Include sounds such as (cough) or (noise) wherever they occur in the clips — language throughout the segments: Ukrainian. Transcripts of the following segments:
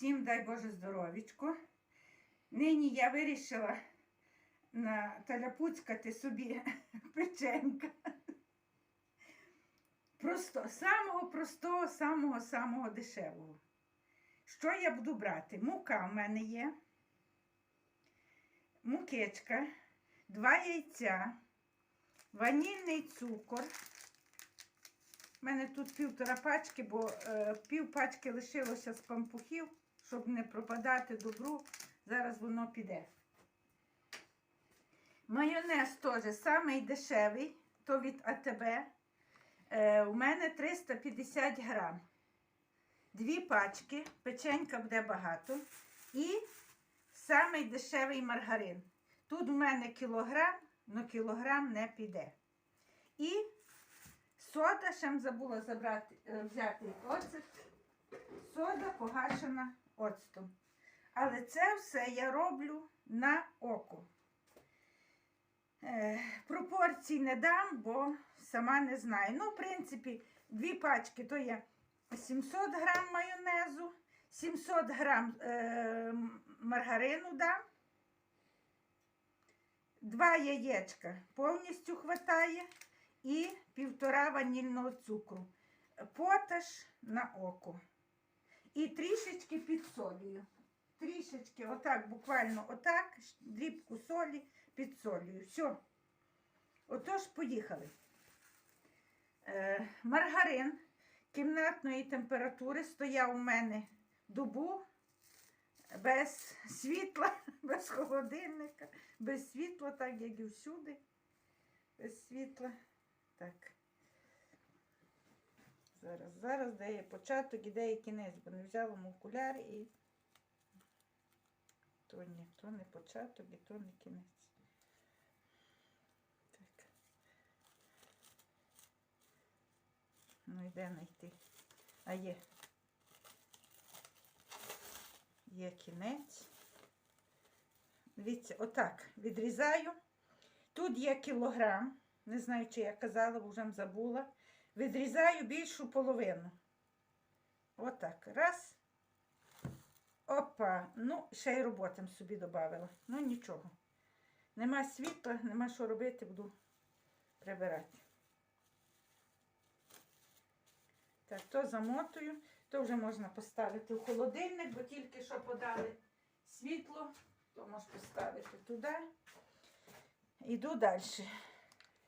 Всім дай Боже здоровічко. Нині я вирішила наталяпуцькати собі (laughs) печенька. Просто, самого простого, самого самого дешевого. Що я буду брати? Мука в мене є, мукечка, два яйця, ванільний цукор. У мене тут півтора пачки, бо е, пів пачки лишилося з пампухів, щоб не пропадати добру. Зараз воно піде. Майонез теж самий дешевий, то від АТБ. Е, у мене 350 грам. Дві пачки, печенька буде багато. І самий дешевий маргарин. Тут у мене кілограм, але кілограм не піде. І Сода, ще забула забрати, е, взяти оцет. Сода погашена оцтом. Але це все я роблю на око. Е, пропорцій не дам, бо сама не знаю. Ну, в принципі, дві пачки то є 700 грам майонезу, 700 грам е, маргарину дам. Два яєчка повністю хватає і півтора ванільного цукру. Поташ на око. І трішечки підсолюю. Трішечки, отак, буквально отак, дрібку солі підсолюю. Все. Отож, поїхали. Е, маргарин кімнатної температури стояв у мене добу без світла, (laughs) без холодильника, без світла, так як і всюди. Без світла. Так. Зараз, зараз, де є початок і де є кінець, бо не взяла окуляри і то ні, то не початок і то не кінець. Так. Ну і де знайти? А є. Є кінець. Дивіться, отак відрізаю. Тут є кілограм. Не знаю, чи я казала, бо вже забула. Відрізаю більшу половину. Отак. Раз. Опа. Ну, ще й роботам собі додавила. Ну, нічого. Нема світла, нема що робити, буду прибирати. Так, то замотую, то вже можна поставити в холодильник, бо тільки що подали світло, то можеш поставити туди. Іду далі.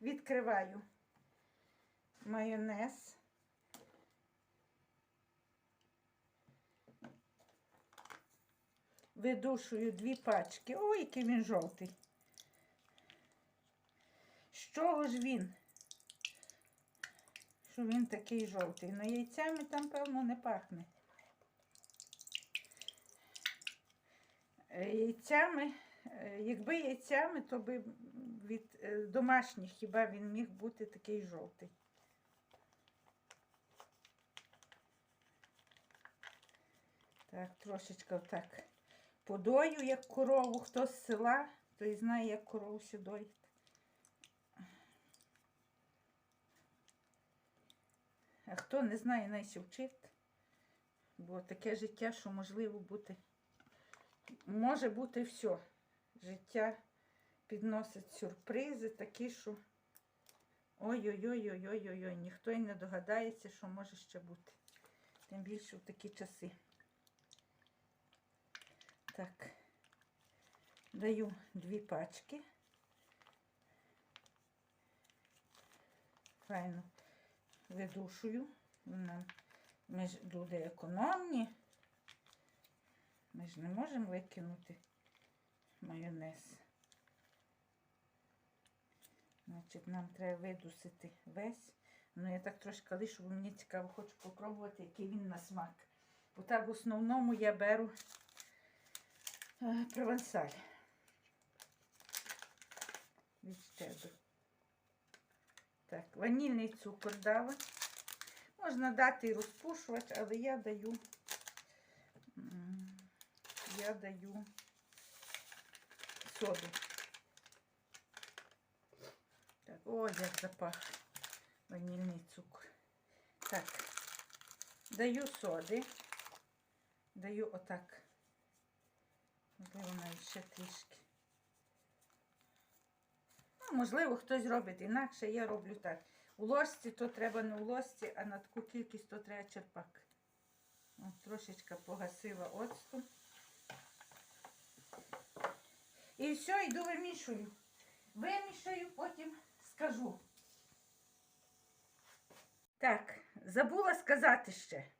Відкриваю майонез. Видушую дві пачки. Ой, який він жовтий. З чого ж він? Що він такий жовтий? Ну, яйцями там, певно, не пахне. Е, Яйцями, е, якби яйцями, то би від е, домашніх хіба він міг бути такий жовтий. Так, трошечки отак подою, як корову. Хто з села, той знає, як корову доїть. А хто не знає, найся вчить. Бо таке життя, що можливо бути. Може бути все. Життя підносить сюрпризи такі, що ой-ой-ой-ой-ой-ой, ніхто й не догадається, що може ще бути. Тим більше в такі часи. Так, даю дві пачки. Файно видушую. Ми ж люди економні. Ми ж не можемо викинути майонез. Значить, нам треба видусити весь. Ну, я так трошки лишу, бо мені цікаво, хочу попробувати, який він на смак. Бо так в основному я беру провансаль. Від щедру. Так, ванільний цукор дала. Можна дати і розпушувач, але я даю, я даю соду. Так, о, як запах ванільний цукор. Так, даю соди. даю отак. Можливо, навіть ще трішки. Ну, можливо, хтось робить інакше, я роблю так. У ложці то треба не у ложці, а на таку кількість то треба черпак. От, трошечка погасила оцту. І все, йду вимішую. Вимішаю, потім скажу. Так, забула сказати ще.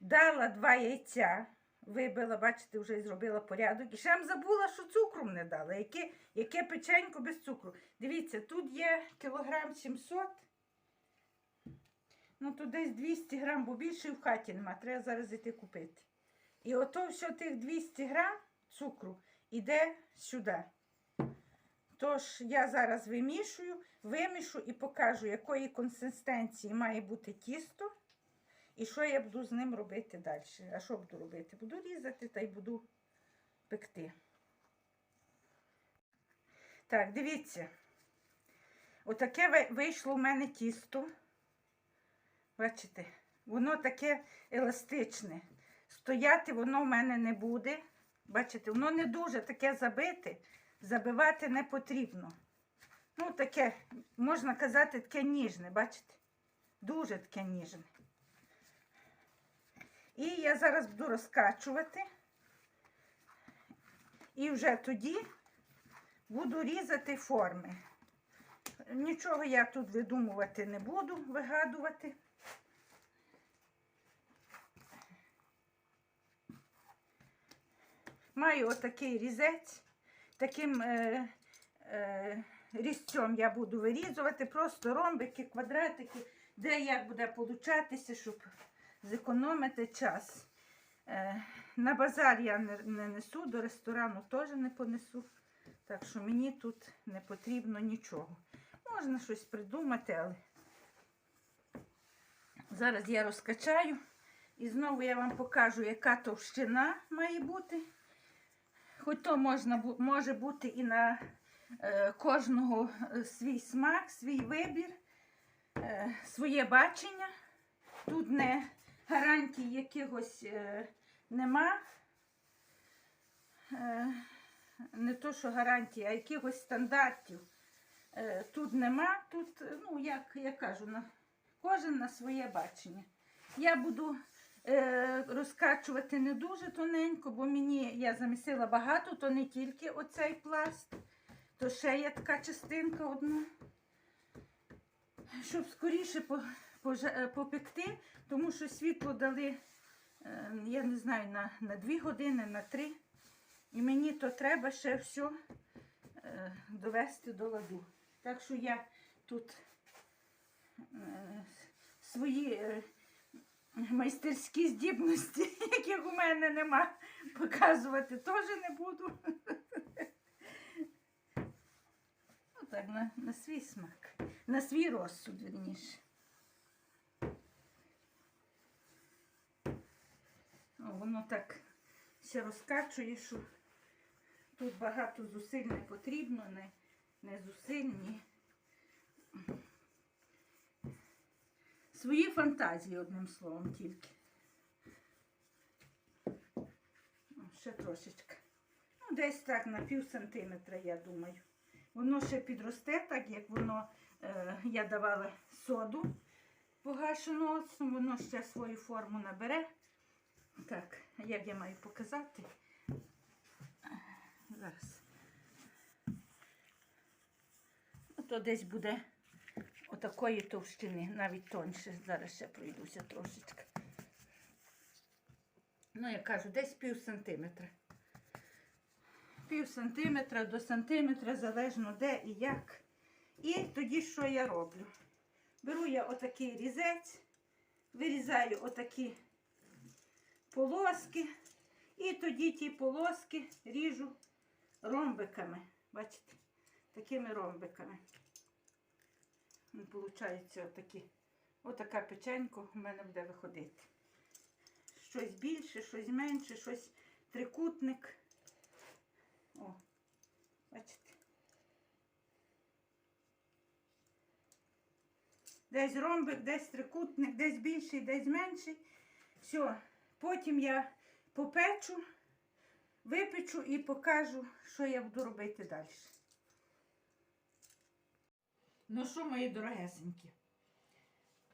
Дала два яйця, вибила, бачите, вже зробила порядок. І ще м забула, що цукру не дала. Яке, яке печенько без цукру. Дивіться, тут є кілограм 700. Ну, тут десь 200 грам, бо більше в хаті нема. Треба зараз йти купити. І ото все тих 200 грам цукру іде сюди. Тож я зараз вимішую, вимішу і покажу, якої консистенції має бути тісто. І що я буду з ним робити далі? А що буду робити? Буду різати та й буду пекти. Так, дивіться. Отаке вийшло в мене тісто. Бачите, воно таке еластичне. Стояти воно в мене не буде. Бачите, воно не дуже таке забите. Забивати не потрібно. Ну, таке, можна казати, таке ніжне, бачите? Дуже таке ніжне. І я зараз буду розкачувати. І вже тоді буду різати форми. Нічого я тут видумувати не буду, вигадувати. Маю отакий різець. Таким е, е, різцем я буду вирізувати просто ромбики, квадратики, де як буде получатися, щоб зекономити час. Е, на базар я не, не несу, до ресторану теж не понесу. Так що мені тут не потрібно нічого. Можна щось придумати, але зараз я розкачаю. І знову я вам покажу, яка товщина має бути. Хоч то можна, може бути і на е, кожного е, свій смак, свій вибір, е, своє бачення. Тут не гарантій якихось е, нема. Е, не то, що гарантії, а якихось стандартів е, тут нема. Тут, е, ну, як я кажу, на, кожен на своє бачення. Я буду е, розкачувати не дуже тоненько, бо мені я замісила багато, то не тільки оцей пласт, то ще є така частинка одна. Щоб скоріше по, попекти, тому що світло дали, е, я не знаю, на, на 2 години, на 3. І мені то треба ще все е, довести до ладу. Так що я тут е, свої е, майстерські здібності, (laughs) яких у мене нема, показувати теж не буду. (laughs) Ну так, на, на свій смак, на свій розсуд, верніше. Воно так все розкачує, що тут багато зусиль не потрібно, не, не зусиль, ні. Свої фантазії, одним словом, тільки. Ще трошечки. Ну, десь так на пів сантиметра, я думаю. Воно ще підросте, так як воно, е, я давала соду погашену воно ще свою форму набере. Так, як я маю показати? Зараз. Ну, то десь буде отакої товщини, навіть тоньше. Зараз ще пройдуся трошечки. Ну, я кажу, десь пів сантиметра. Пів сантиметра до сантиметра, залежно де і як. І тоді що я роблю? Беру я отакий різець, вирізаю отакі полоски. І тоді ті полоски ріжу ромбиками. Бачите? Такими ромбиками. Получається отакі. Отака печенька у мене буде виходити. Щось більше, щось менше, щось трикутник. О, бачите. Десь ромбик, десь трикутник, десь більший, десь менший. Все. Потім я попечу, випечу і покажу, що я буду робити далі. Ну що, мої дорогесенькі?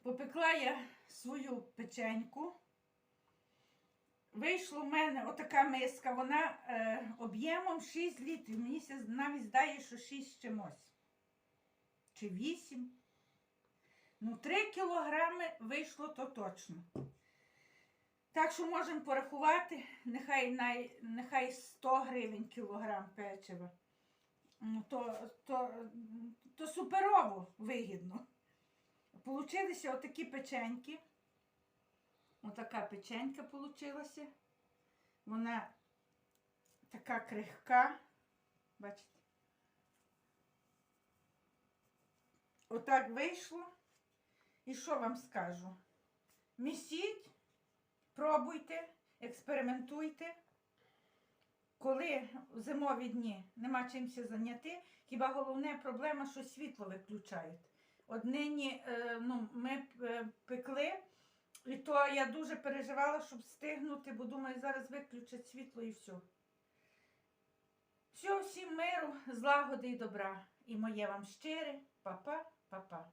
Попекла я свою печеньку. Вийшло в мене отака миска, вона е, об'ємом 6 літрів. Мені навіть здає, що 6 чимось. Чи 8. Ну, 3 кілограми вийшло то точно. Так що можемо порахувати, нехай, най, нехай 100 гривень кілограм печива. Ну, то, то, то суперово вигідно. Получилися отакі печеньки. Отака печенька получилася. Вона така крихка. Бачите? Отак вийшло. І що вам скажу? Місіть, пробуйте, експериментуйте. Коли в зимові дні нема чимся зайняти, хіба головне проблема, що світло виключають. От нині е, ну, ми е, пекли, і то я дуже переживала, щоб встигнути, бо думаю, зараз виключать світло і все. Всього всім миру, злагоди і добра. І моє вам щире, па-па, па-па.